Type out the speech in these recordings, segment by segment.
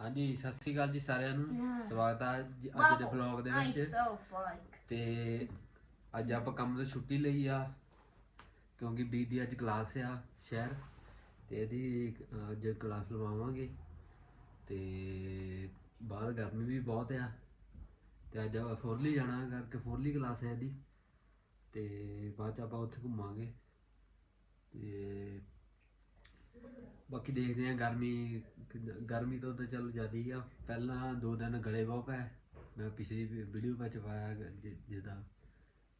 ਹਾਂਜੀ ਸਤਿ ਸ੍ਰੀ ਅਕਾਲ ਜੀ ਸਾਰਿਆਂ ਨੂੰ. ਸਵਾਗਤ ਹੈ ਜੀ ਅੱਜ ਦੇ ਵਲੌਗ ਦੇ ਵਿੱਚ. ਤੇ ਅੱਜ ਆਪਾਂ ਕੰਮ ਤੋਂ ਛੁੱਟੀ ਲਈ ਆ ਕਿਉਂਕਿ ਬੀ ਦੀ ਅੱਜ ਕਲਾਸ ਆ ਸ਼ਹਿਰ। ਤੇ ਇਹਦੀ ਅੱਜ ਕਲਾਸ ਲਵਾਵਾਂਗੇ। ਤੇ ਬਾਹਰ ਗਰਮੀ ਵੀ ਬਹੁਤ ਆ। ਤੇ ਅੱਜ ਆਪਾਂ ਫੋਰਲੀ ਜਾਣਾ ਕਰਕੇ ਫੋਰਲੀ ਕਲਾਸ ਹੈ ਇਹਦੀ। ਤੇ ਬਾਅਦ ਚ ਆਪਾਂ ਉੱਥੇ ਘੁੰਮਾਂਗੇ ਤੇ ਬਾਕੀ ਦੇਖਦੇ ਆ ਗਰਮੀ ਗਰਮੀ ਤੋਂ ਤਾਂ ਉਦੋਂ ਚੱਲ ਜ਼ਿਆਦੀ ਆ। ਪਹਿਲਾਂ ਦੋ ਦਿਨ ਗਲੇ ਬਹੁਤ ਪਏ। ਮੈਂ ਪਿਛਲੀ ਵੀਡੀਓ ਵਿੱਚ ਪਾਇਆ ਗ- ਜਿੱਦਾਂ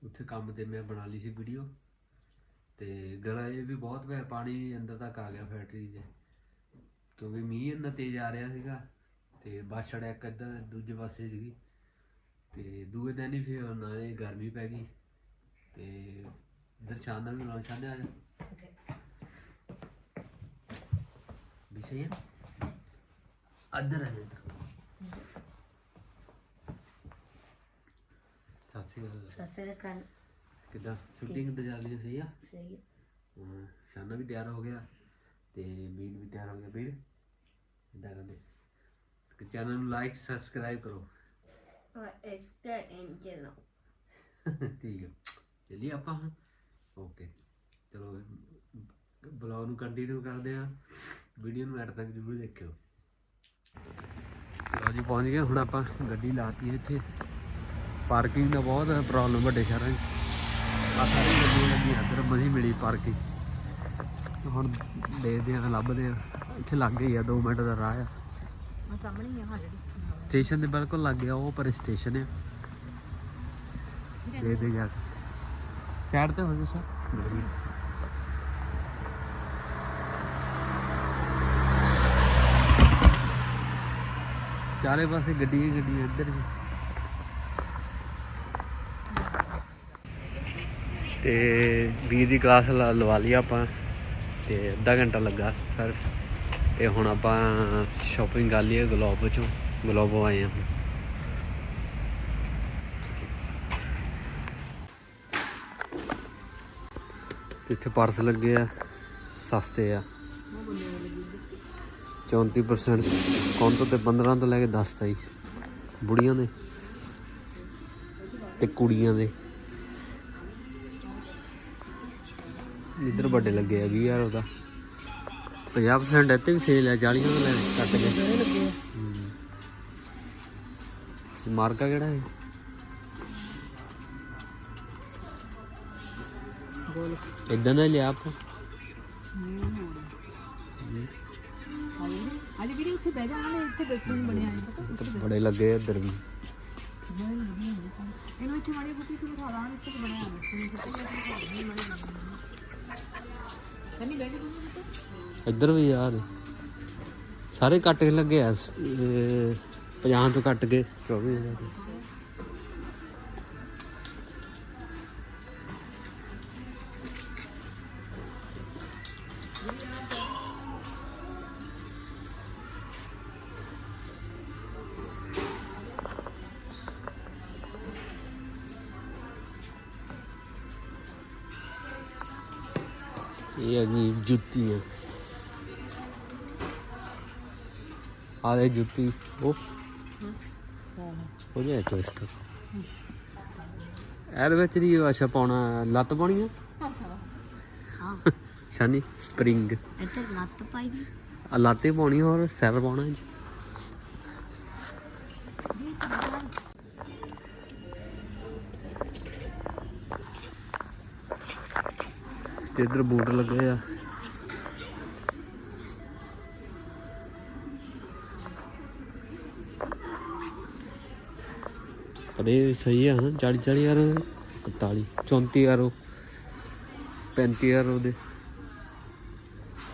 ਉੱਥੇ ਕੰਮ ਤੇ ਮੈਂ ਬਣਾ ਲਈ ਸੀ ਵੀਡੀਓ। ਤੇ ਇਹ ਵੀ ਬਹੁਤ ਪਏ ਪਾਣੀ ਅੰਦਰ ਤੱਕ ਆ ਗਿਆ ਫੈਕਟਰੀ ਦੇ ਕਿਉਂਕਿ ਮੀਂਹ ਇੰਨਾ ਤੇਜ਼ ਆ ਰਿਹਾ ਸੀਗਾ ਤੇ ਬੱਸ ਛੜਿਆ ਇੱਕ ਇੱਧਰ ਦੂਜੇ ਪਾਸੇ ਸੀਗੀ। ਤੇ ਦੂਏ ਦਿਨ ਹੀ ਫਿਰ ਨਾਲੇ ਗਰਮੀ ਪੈ ਗਈ। ਤੇ ਇੱਧਰ ਵੀ ਲਾਉਂ ਸ਼ਾਨਦਾਰ ਆ ਜਾ ਜਾ ਸਤਿ ਸ਼੍ਰੀ ਅਕਾਲ। ਸਸਰੇ ਕੰਨ ਕਿੱਦਾਂ? ਸ਼ੂਟਿੰਗ ਤੇ ਚੱਲ ਰਹੀ ਸਹੀ ਆ? ਸਹੀ ਹਾਂ, ਸ਼ਾਨਾ ਵੀ ਤਿਆਰ ਹੋ ਗਿਆ ਤੇ ਬੀਨ ਵੀ ਤਿਆਰ ਹੋ ਗਿਆ ਬੀਨ ਇਦਾਂ ਕਰਦੇ? ਕਿ ਚੈਨਲ ਨੂੰ ਲਾਈਕ ਸਬਸਕ੍ਰਾਈਬ ਕਰੋ। ਇਸ ਕੇ ਇੰਜਨ ਠੀਕ ਹੈ ਚੱਲੀਏ ਆਪਾਂ ਹੁਣ। ਓਕੇ ਚਲੋ ਬਲੌਗ ਨੂੰ ਕੰਟੀਨਿਊ ਕਰਦੇ ਆ। ਵੀਡੀਓ ਨੂੰ ਐਡ ਤੱਕ ਜ਼ਰੂਰ ਦੇਖਿਓ। ਲਓ ਜੀ ਪਹੁੰਚ ਗਏ। ਹੁਣ ਆਪਾਂ ਗੱਡੀ ਲਾਤੀ ਇੱਥੇ। ਪਾਰਕਿੰਗ ਦਾ ਬਹੁਤ ਪ੍ਰੋਬਲਮ ਵੱਡੇ ਸ਼ਹਿਰਾਂ 'ਚ। ਆ ਸਾਰੀ ਗੱਡੀਆਂ ਲੱਗੀਆਂ ਇੱਧਰ ਮਜ਼ੀ ਮਿਲੀ ਪਾਰਕਿੰਗ ਹੁਣ ਦੇਖਦੇ ਆ ਲੱਭਦੇ ਆ ਇੱਥੇ ਲੱਗ ਗਈ ਆ 2 ਮਿੰਟ ਦਾ ਰਾਹ ਆ। ਆ ਸਾਹਮਣੇ ਹੀ ਆ ਜਿਹੜੀ ਸਟੇਸ਼ਨ ਦੇ ਬਿਲਕੁਲ ਲੱਗ ਗਿਆ ਉਹ ਪਰ ਸਟੇਸ਼ਨ ਆ। ਦੇ ਦੇ ਜਾ ਸਾਈਡ ਤੇ ਹੋ ਜਾ ਸਰ ਚਾਰੇ ਪਾਸੇ ਗੱਡੀਆਂ ਹੀ ਗੱਡੀਆਂ ਇੱਧਰ ਵੀ। ਤੇ ਵੀਰ ਦੀ ਕਲਾਸ ਲ- ਲਵਾ ਲਈ ਆਪਾਂ, ਤੇ ਅੱਧਾ ਘੰਟਾ ਲੱਗਾ ਸਰ। ਤੇ ਹੁਣ ਆਪਾਂ ਸ਼ਾਪਿੰਗ ਕਰ ਲਈਏ ਗਲੋਬ ਚੋਂ ਗਲੋਬੋ ਆਏ ਹਾਂ। ਹੁਣ ਇੱਥੇ ਪਰਸ ਲੱਗੇ ਆ, ਸਸਤੇ ਆ। 34% ਡਿਸਕਾਊਂਟ ਤੇ 15 ਤੋਂ ਲੈ ਕੇ 10 ਤਾਈ। ਬੁੜੀਆਂ ਦੇ ਤੇ ਕੁੜੀਆਂ ਦੇ। ਇੱਧਰ ਵੱਡੇ ਲੱਗੇ ਆ 20000 ਉਹਦਾ। 50% ਇੱਥੇ ਵੀ ਸੇਲ ਆ 40 ਤੋਂ ਲੈ ਕੇ ਕੱਟ ਕੇ। ਲੱਗੇ ਮਾਰਕਾ ਕਿਹੜਾ ਹੈ ਗੋਲ ਇਦਾਂ ਦਾ ਲਿਆ ਆਪ। ਇੱਥੇ ਬਹਿ ਜਾ ਆਣੇ ਇੱਥੇ ਬੈਠਣ ਨੂੰ ਬਣਿਆ ਨਹੀਂ ਪਤਾ ਤੇ ਬੜੇ ਲੱਗੇ ਇੱਧਰ ਵੀ। ਇਹਨੂੰ ਇੱਥੇ ਮਾੜੀ ਬੁੱਕੀ ਤੂੰ ਲਾਂ ਇੱਥੇ ਬਣਿਆ ਹੀ ਬਹਿ ਇੱਧਰ ਵੀ ਯਾਰ ਸਾਰੇ ਕੱਟ ਕੇ ਲੱਗੇ ਆ 50 ਤੋਂ ਕੱਟ ਕੇ। 24000 ਦੇ। ਹੈਗੀ ਜੁੱਤੀਆਂ ਆ ਦੇ ਜੁੱਤੀ। ਉਹ। ਹੋ ਜਾਏ ਤੋਂ ਇਸ ਤੋਂ ਇਹਦੇ ਵਿੱਚ ਦੀ ਅੱਛਾ ਪਾਉਣਾ ਲੱਤ ਪਾਉਣੀ ਆ? ਹਾਂ। ਸ਼ਾਨੀ ਸਪਰਿੰਗ। ਇੱਥੇ ਲੱਤ ਪਾਈ ਦੀ। ਆ ਲਾਤੇ ਪਾਉਣੀ ਹੋਰ ਸਿਰ ਪਾਉਣਾ ਜੀ ਤੇ ਇਧਰ ਬੂਟ ਲੱਗੇ ਆ। ਪਰ ਇਹ ਸਹੀ ਆ ਨਾ 40 40 ਯਾਰ 41 34 ਯਾਰ 35 ਯਾਰ ਉਹਦੇ।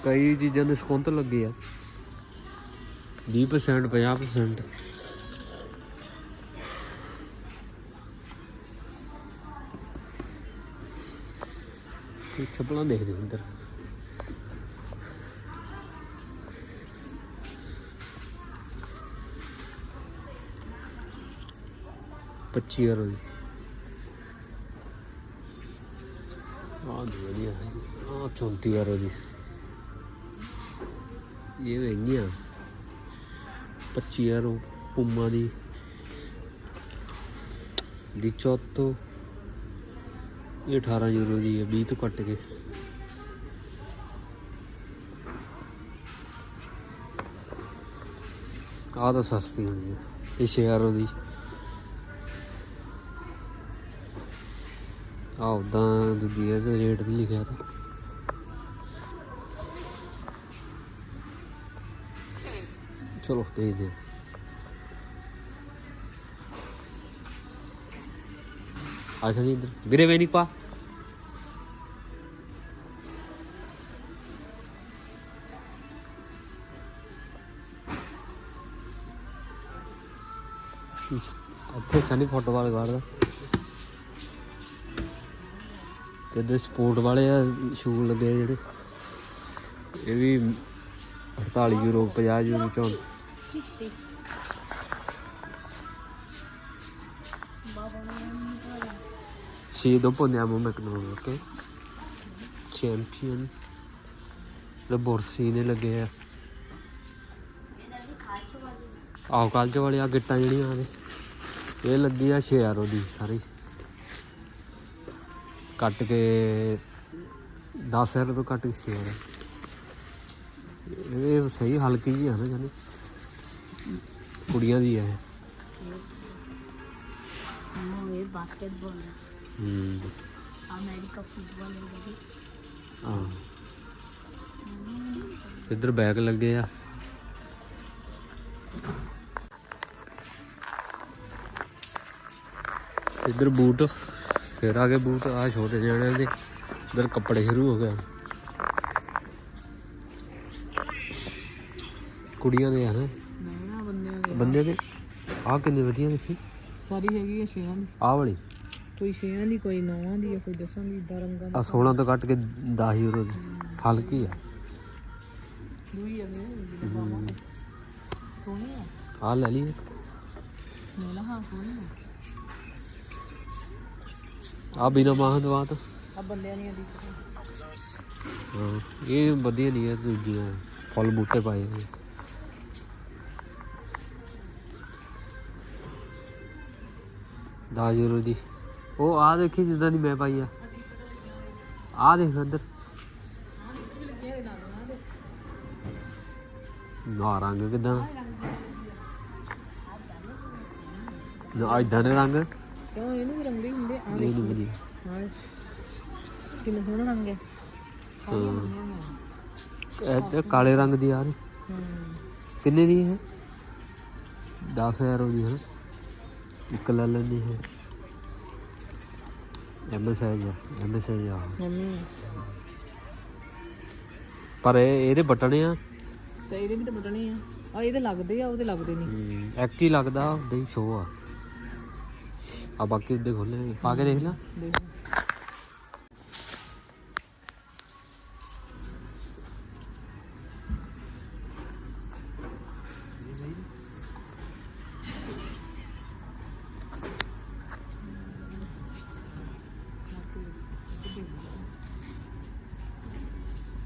ਕਈ ਚੀਜ਼ਾਂ ਦੇ ਸਕੁੰਤ ਲੱਗੇ ਆ। 20% 50% ਤੇ ਚੱਪਲਾਂ ਦੇਖ ਅੰਦਰ ਪੱਚੀ ਯਾਰ ਦੀ। ਆਹ ਦੀ ਵਧੀਆ ਹੈ। ਆਹ 34 ਯਾਰ ਦੀ। ਇਹ ਮਹਿੰਗੀਆਂ 25 ਯੂਰੋ ਪੁਮਾ ਦੀ। 18 ਇਹ 18 ਯੂਰੋ ਦੀ ਹੈ 20 ਤੋਂ ਕੱਟ ਕੇ। ਆਹ ਤਾਂ ਸਸਤੀ ਹੁੰਦੀ ਹੈ। ਇਹ 6 ਯੂਰੋ ਦੀ ਆ ਉਦਾਂ ਦੂਜੀ ਹੈ ਤੇ ਰੇਟ ਨਹੀਂ ਲਿਖਿਆ ਤਾਂ। ਚਲੋ ਦੇਖਦੇ ਹਾਂ ਆ ਚਲੀ ਇੱਧਰ। ਵੀਰੇ ਵੇ ਨਹੀਂ ਪਾ। ਇੱਥੇ ਸਨੀ ਫੁੱਟਬਾਲ ਖੇਡਦਾ ਤੇ ਇਹਦੇ ਸਪੋਰਟ ਵਾਲੇ ਆ ਸ਼ੂ ਲੱਗੇ ਜਿਹੜੇ? ਇਹ ਵੀ 48 ਯੂਰੋ 50 ਯੂਰੋ ਚੋਂ Sì, dopo andiamo a McDonald's, ok? Champion. Le borsine ਲੱਗੇ ਆ। ਆਹ ਕਾਲਜ ਵਾਲੇ ਆ ਗਿੱਟਾਂ ਜਿਹੜੀਆਂ ਨੇ। ਇਹ ਲੱਗੀ ਆ 6 ਯੂਰੋ ਦੀ ਸਾਰੀ। ਕੱਟ ਕੇ 10 ਯੂਰੋ ਤੋਂ ਕੱਟ ਕੇ 6 ਯੂਰੋ ਇਹ ਸਹੀ ਹਲਕੀ ਜੀ ਆ ਨਾ ਜਾਨੀ। ਕੁੜੀਆਂ ਦੀ ਹੈ ਇਹ। ਬਾਸਕਟਬਾਲ ਹੈ ਹੂੰ। ਅਮਰੀਕਾ ਫੁੱਟਬਾਲ ਹੈ ਹਾਂ। ਇੱਧਰ ਬੈਗ ਲੱਗੇ ਆ। ਇੱਧਰ ਬੂਟ। ਫਿਰ ਆ ਗਏ ਬੂਟ ਆ ਛੋਟੇ ਜਿਹੇ ਦੇ। ਇੱਧਰ ਕੱਪੜੇ ਸ਼ੁਰੂ ਹੋ ਗਏ। ਕੁੜੀਆਂ ਦੇ ਹਨ ਬੰਦੇ ਦੇ ਆ। ਕਿੰਨੇ ਵਧੀਆ ਦੇਖੀ ਸਾਰੀ ਹੈਗੀ ਹੈ ਛੇਆਂ ਦੀ। ਆਹ ਵਾਲੀ? ਕੋਈ ਛੇਆਂ ਦੀ ਕੋਈ ਨੌਵਾਂ ਦੀ ਕੋਈ ਦਸਾਂ ਦੀ ਇਦਾਂ ਰੰਗਾਂ ਆ 16 ਤੋਂ ਕੱਟ ਕੇ 10 ਯੂਰੋ ਦੀ। ਹਲਕੀ ਆ। ਦੂਈ ਸੋਹਣੀ ਆ। ਆ ਲੈ ਲਈ ਇੱਕ। ਮੇਲਾ ਹਾਂ ਸੋਹਣੀ ਆ। ਆ ਬਿਨਾ ਮਾਹ ਦਵਾ ਤਾਂ। ਆ ਬੰਦਿਆਂ ਦੀਆਂ ਦੀ ਹਾਂ ਇਹ ਵਧੀਆ ਨਹੀਂ ਹੈ ਦੂਜੀਆਂ ਫੁੱਲ ਬੂਟੇ ਪਾਏ ਹੋਏ। ਦਸ ਯੂਰੋ ਦੀ। ਉਹ ਆ ਦੇਖੀ ਜਿੱਦਾਂ ਦੀ ਮੈਂ ਪਾਈ ਆ। ਆ ਦੇਖ ਅੰਦਰ। ਨਾ ਰੰਗ ਕਿਦਾਂ? ਨਾ ਇਦਾਂ ਦੇ ਰੰਗ। ਕਿਉਂ ਇਹਨੂੰ ਵੀ ਰੰਗੇ ਹੁੰਦੇ ਆ। ਨਹੀਂ ਵਧੀਆ। ਹਾਂ। ਕਿੰਨਾ ਸੋਹਣਾ ਰੰਗ ਹੈ। ਹਾਂ। ਇਹ ਤੇ ਕਾਲੇ ਰੰਗ ਦੀ ਆ ਰਹੀ। ਹੂੰ। ਕਿੰਨੇ ਦੀ ਹੈ 10000 ਦੀ ਹੈ ਇੱਕ ਲੈ ਲੈਣੀ ਹੈ। ਪਰ ਇਹ ਇਹਦੇ ਬਟਣੇ ਆ। ਤੇ ਇਹਦੇ ਵੀ ਤਾਂ ਬਟਣੇ ਆ। ਆ ਇਹਦੇ ਲੱਗਦੇ ਆ ਉਹਦੇ ਲੱਗਦੇ ਨਹੀਂ। ਇੱਕ ਹੀ ਲੱਗਦਾ ਉਹਦੇ ਸ਼ੋ ਆ। ਆ ਬਾਕੀ ਉਹਦੇ ਖੋਲੇ ਪਾ ਕੇ ਦੇਖ ਲੈ।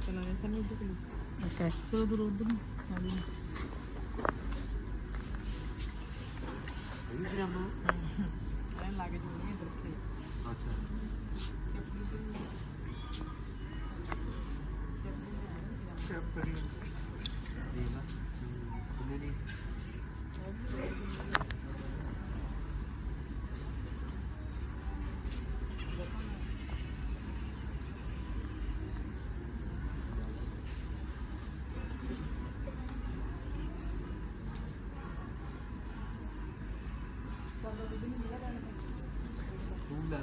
ਚਲਾ ਚਲੋ ਦੂਰ ਉੱਧਰ ਨੂੰ ਆ ਜੀ ਐਂ ਲਾ ਕੇ ਜੁੜਨੀ ਇੱਧਰ ਤੇ ਅੱਛਾ। ਚੱਲ ਚੱਲ Okay. Um,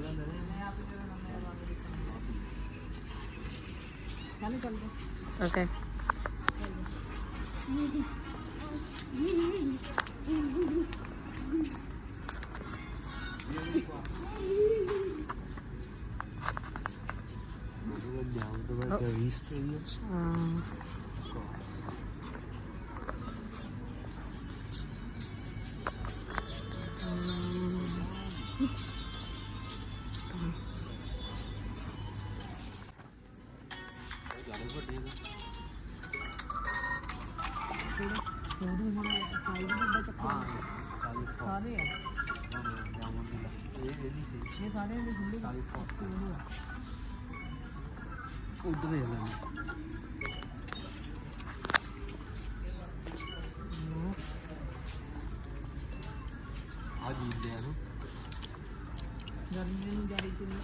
ਉਹਦੇ ਨਾਲ ਸਾਈਡ ਸਾਰੇ ਆ ਜਾਮਨ ਦੀ ਲਾ- ਇਹ ਇਹਦੀ ਸੀ ਇਹ ਸਾਰੇ ਦੇ ਖੁੱਲੇ ਕਾਲੀ ਫੋਕ ਖੁੱਲੇ ਆ ਉਧਰ ਦੇਖ ਲੈਣਾ ਆ ਜੀਂਦੇ ਆ ਨਾ ਗਰਮੀ ਨੂੰ ਜਾਰੀ ਚ ਨਹੀਂ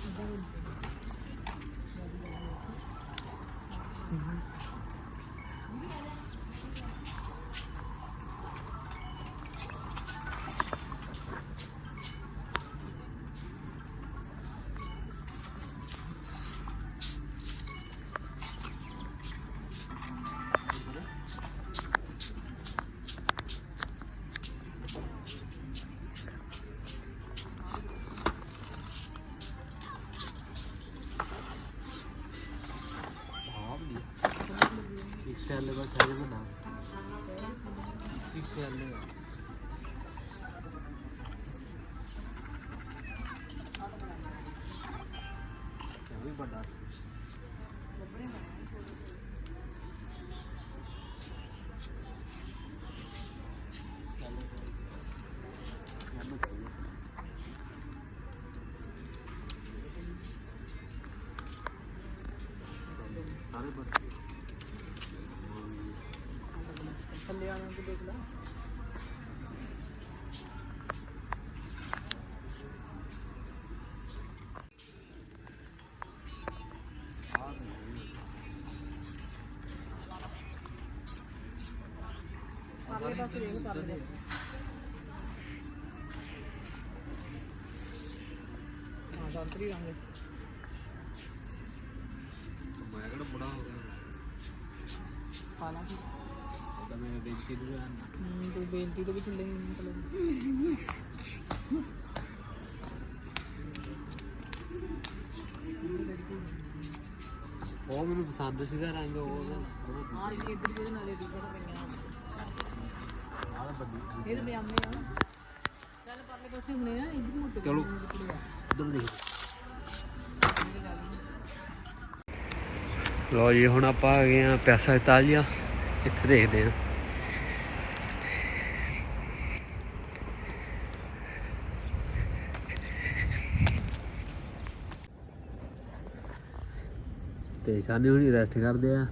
ਸਿਕਸ ਸੈਲ ਦਾ ਇਹ ਵੀ ਬੜਾ ਸਾਰੇ ਬੱਚੇ ਥੱਲੇ ਵਾਲਿਆਂ ਨੂੰ ਦੇਖ ਲਾ। ਪਰਲੇ ਪਾਸੇ ਦੇਖ ਪਰਲੇ ਹਾਂ ਸੰਤਰੀ ਰੰਗ ਮੈਂ ਕਿਹੜਾ ਬੁੜਾ ਹੋ ਗਿਆ ਪਾ ਲਾ ਤਾਂ ਮੈਂ ਬੇਇੱਜ਼ਤੀ ਨੂੰ ਆਂ ਹਮ, ਤੂੰ ਬੇਨਤੀ ਤੋਂ ਵੀ ਥੱਲੇ ਨਹੀਂ ਨਿਕਲ ਉਹ ਮੈਨੂੰ ਪਸੰਦ ਸੀਗਾ ਰੰਗ ਉਹ ਹਾਂ ਇਹ ਇੱਧਰ ਜਿਹਦੇ ਨਾਲੇ। ਦੀ ਬੜਾ ਪਈਆਂ ਇਹ ਤਾਂ ਪਜਾਮੇ ਆ ਚੱਲ ਪਰਲੇ ਪਾਸੇ ਹੁਣੇ ਆ ਇੱਧਰ ਮੋਟੇ ਚਲੋ। ਕੱਪੜੇ ਆ। ਉਧਰ ਦੇਖ ਇਹ ਤਾਂ ਗੱਲ ਨੀ। ਲੋ ਜੀ ਹੁਣ ਆਪਾਂ ਆ ਗਏ ਆ ਪੈਸਾ ਇਤਾਲੀਆ ਇੱਥੇ ਦੇਖਦੇ ਆ ਤੇ ਸ਼ਾਨੇ ਹੁਣੀ ਰੈਸਟ ਕਰਦੇ ਆ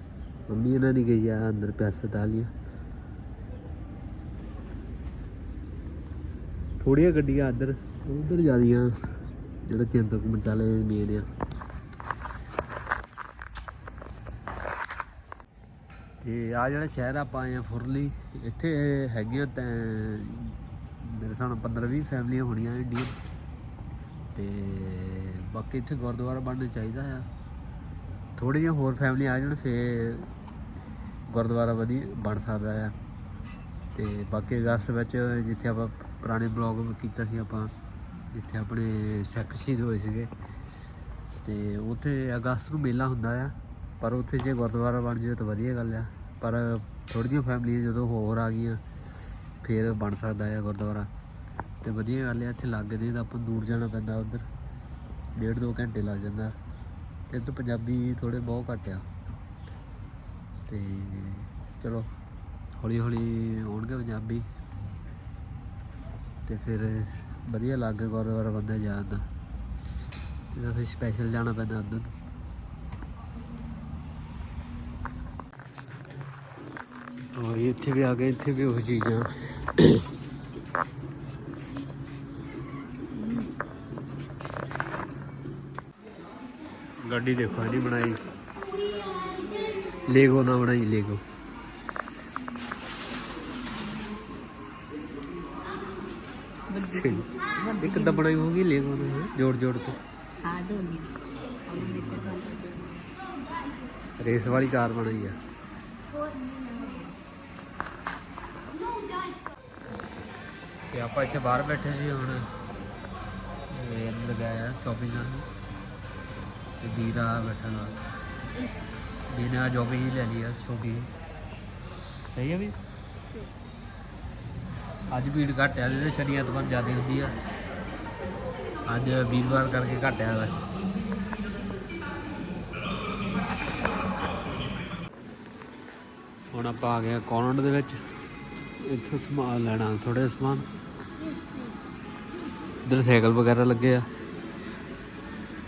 ਮੰਮੀ ਇਹਨਾਂ ਦੀ ਗਈ ਆ ਅੰਦਰ ਪੈਸਾ ਇਤਾਲੀਆ ਥੋੜੀਆਂ ਗੱਡੀਆਂ ਇੱਧਰ। ਉਧਰ ਜਾਂਦੀਆਂ ਜਿਹੜਾ ਚਿੰਤਕ ਮੰਚਾਲੇ ਮੇਨ ਆ। ਤੇ ਆ ਜਿਹੜਾ ਸ਼ਹਿਰ ਆਪਾਂ ਆਏ ਆ ਫੁਰਲੀ। ਇੱਥੇ ਹੈਗੇ ਤਾਂ ਮੇਰੇ ਹਿਸਾਬ ਨਾਲ 15 20 ਫੈਮਲੀਆਂ ਹੋਣੀਆਂ ਇੰਡੀਅਨ। ਤੇ ਬਾਕੀ ਇੱਥੇ ਗੁਰਦੁਆਰਾ ਬਣਨਾ ਚਾਹੀਦਾ ਆ। ਥੋੜੀ ਜਿਹੀ ਹੋਰ ਫੈਮਲੀ ਆ ਜਾਣ, ਫੇਰ ਗੁਰਦੁਆਰਾ ਵਧੀਆ ਬਣ ਸਕਦਾ ਆ। ਤੇ ਬਾਕੀ ਅਗਸਤ ਵਿੱਚ ਜਿੱਥੇ ਆਪਾਂ ਪੁਰਾਣੇ ਬਲੌਗ ਕੀਤਾ ਸੀ ਆਪਾਂ, ਜਿੱਥੇ ਆਪਣੇ ਸਿੱਖ ਸ਼ਹੀਦ ਹੋਏ ਸੀਗੇ। ਤੇ ਉੱਥੇ ਅਗਸਤ ਨੂੰ ਮੇਲਾ ਹੁੰਦਾ ਆ, ਪਰ ਉੱਥੇ ਜੇ ਗੁਰਦੁਆਰਾ ਬਣ ਜਾਵੇ ਤਾਂ ਵਧੀਆ ਗੱਲ ਆ। ਪਰ ਥੋੜ੍ਹੀਆਂ ਫੈਮਲੀਆਂ ਜਦੋਂ ਹੋਰ ਆ ਗਈਆਂ, ਫਿਰ ਬਣ ਸਕਦਾ ਆ ਗੁਰਦੁਆਰਾ। ਤੇ ਵਧੀਆ ਗੱਲ ਆ, ਇੱਥੇ ਲੱਗ ਨਹੀਂ ਤਾਂ ਆਪਾਂ ਦੂਰ ਜਾਣਾ ਪੈਂਦਾ ਉਧਰ। ਡੇਢ ਦੋ ਘੰਟੇ ਲੱਗ ਜਾਂਦਾ। ਤੇ ਇੱਧਰ ਪੰਜਾਬੀ ਥੋੜੇ ਬਹੁਤ ਘੱਟ ਆ। ਤੇ ਚਲੋ ਹੌਲੀ ਹੌਲੀ ਆਉਣਗੇ ਪੰਜਾਬੀ। ਤੇ ਫਿਰ ਵਧੀਆ ਲੱਗ ਗੁਰਦੁਆਰਾ ਬੰਦਾ ਜਾਂਦਾ ਤੇ ਫਿਰ ਸਪੈਸ਼ਲ ਜਾਣਾ ਪੈਂਦਾ ਉਧਰ। ਉਹ ਇੱਥੇ ਵੀ ਆ ਗਏ, ਇੱਥੇ ਵੀ ਉਹ ਚੀਜ਼ਾਂ। ਗੱਡੀ ਦੇਖੋ ਨਹੀਂ ਬਣਾਈ। ਲੇਗੋ ਨਾ ਬਣਾਈ ਲੇਗੋ ਨੇ ਜੋੜ ਜੋੜ ਕੇ। ਆ ਦੋ ਨਹੀਂ ਉਹ ਮੇਰੇ ਰੇਸ ਵਾਲੀ ਕਾਰ ਬਣਾਈ ਆ। ਤੇ ਆਪਾਂ ਇੱਥੇ ਬਾਹਰ ਬੈਠੇ ਸੀ ਹੁਣ। ਇਹ ਅੰਦਰ ਗਏ ਆ ਸ਼ਾਪਿੰਗ ਕਰਨ। ਤੇ ਵੀਰਾ ਬੈਠਾ ਨਾਲ। ਵੀਰਾ ਜੋਗੀ ਹੀ ਲੈ ਲਈ ਆ ਛੋਟੀ ਜਿਹੀ। ਸਹੀ ਹੈ ਵੀ ਅੱਜ ਭੀੜ ਘੱਟ ਆ ਸ਼ਨੀਵਾਰ ਤੋਂ ਬਾਅਦ ਜ਼ਿਆਦਾ ਹੁੰਦੀ ਆ। ਅੱਜ ਵੀਰਵਾਰ ਕਰਕੇ ਘੱਟ ਆ। ਵੈਸੇ ਹੁਣ ਆਪਾਂ ਆ ਗਏ ਕੌਨਟ ਦੇ ਵਿੱਚ। ਇੱਥੋਂ ਸਮਾਨ ਲੈਣਾ ਥੋੜੇ ਸਮਾਨ। ਇੱਧਰ ਸਾਈਕਲ ਵਗੈਰਾ ਲੱਗੇ ਆ।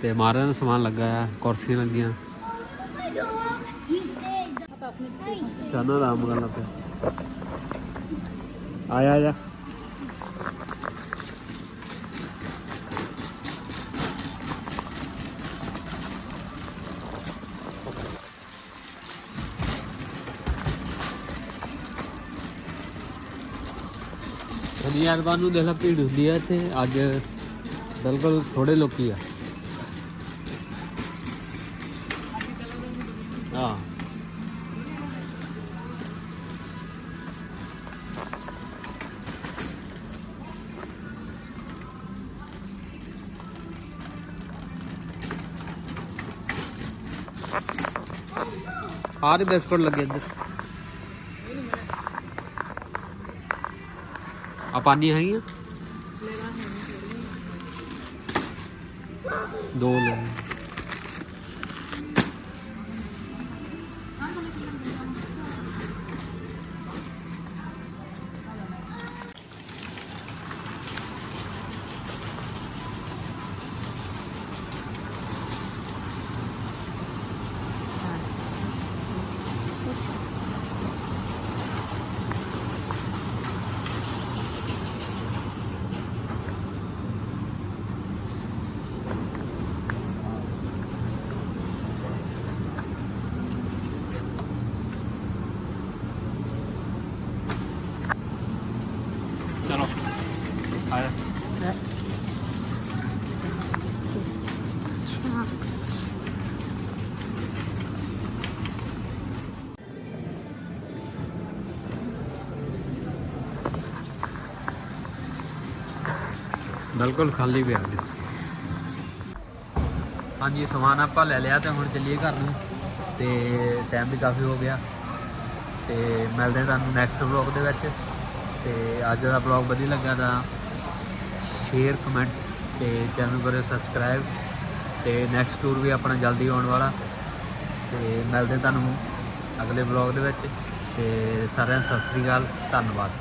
ਤੇ ਮਾਰਨ ਦਾ ਸਮਾਨ ਲੱਗਾ ਆ ਕੁਰਸੀਆਂ ਲੱਗੀਆਂ। ਚਾਨਾ ਆਰਾਮ ਕਰਨ ਪਿਆ। ਆਇਆ ਜਾ ਸ਼ਨੀਵਾਰ ਨੂੰ ਦੇਖ ਲਾ, ਭੀੜ ਹੁੰਦੀ ਆ ਤੇ ਅੱਜ ਬਿਲਕੁਲ ਥੋੜੇ ਲੋਕੀ ਆ। ਹਾਂ। ਆਰੇ ਬਿਸਕੁਟ ਲੱਗੇ ਇੱਧਰ ਆ ਪਾਣੀ ਹੈਗੀਆਂ ਦੋ ਲੈ ਬਿਲਕੁਲ ਖਾਲੀ ਪਿਆ ਜੀ। ਹਾਂਜੀ, ਸਮਾਨ ਆਪਾਂ ਲੈ ਲਿਆ ਤੇ ਹੁਣ ਚੱਲੀਏ ਘਰ ਨੂੰ ਤੇ ਟਾਈਮ ਵੀ ਕਾਫੀ ਹੋ ਗਿਆ ਤੇ ਮਿਲਦੇ ਹਾਂ ਤੁਹਾਨੂੰ ਨੈਕਸਟ ਵਲੌਗ ਦੇ ਵਿੱਚ ਤੇ ਅੱਜ ਦਾ ਵਲੌਗ ਵਧੀਆ ਲੱਗਾ ਤਾਂ ਸ਼ੇਅਰ ਕਮੈਂਟ ਤੇ ਚੈਨਲ ਕਰਿਓ ਸਬਸਕ੍ਰਾਈਬ ਤੇ ਨੈਕਸਟ ਟੂਰ ਵੀ ਆਪਣਾ ਜਲਦੀ ਆਉਣ ਵਾਲਾ। ਤੇ ਮਿਲਦੇ ਤੁਹਾਨੂੰ ਅਗਲੇ ਵਲੌਗ ਦੇ ਵਿੱਚ ਤੇ ਸਾਰਿਆਂ ਨੂੰ ਸਤਿ ਸ੍ਰੀ ਅਕਾਲ, ਧੰਨਵਾਦ।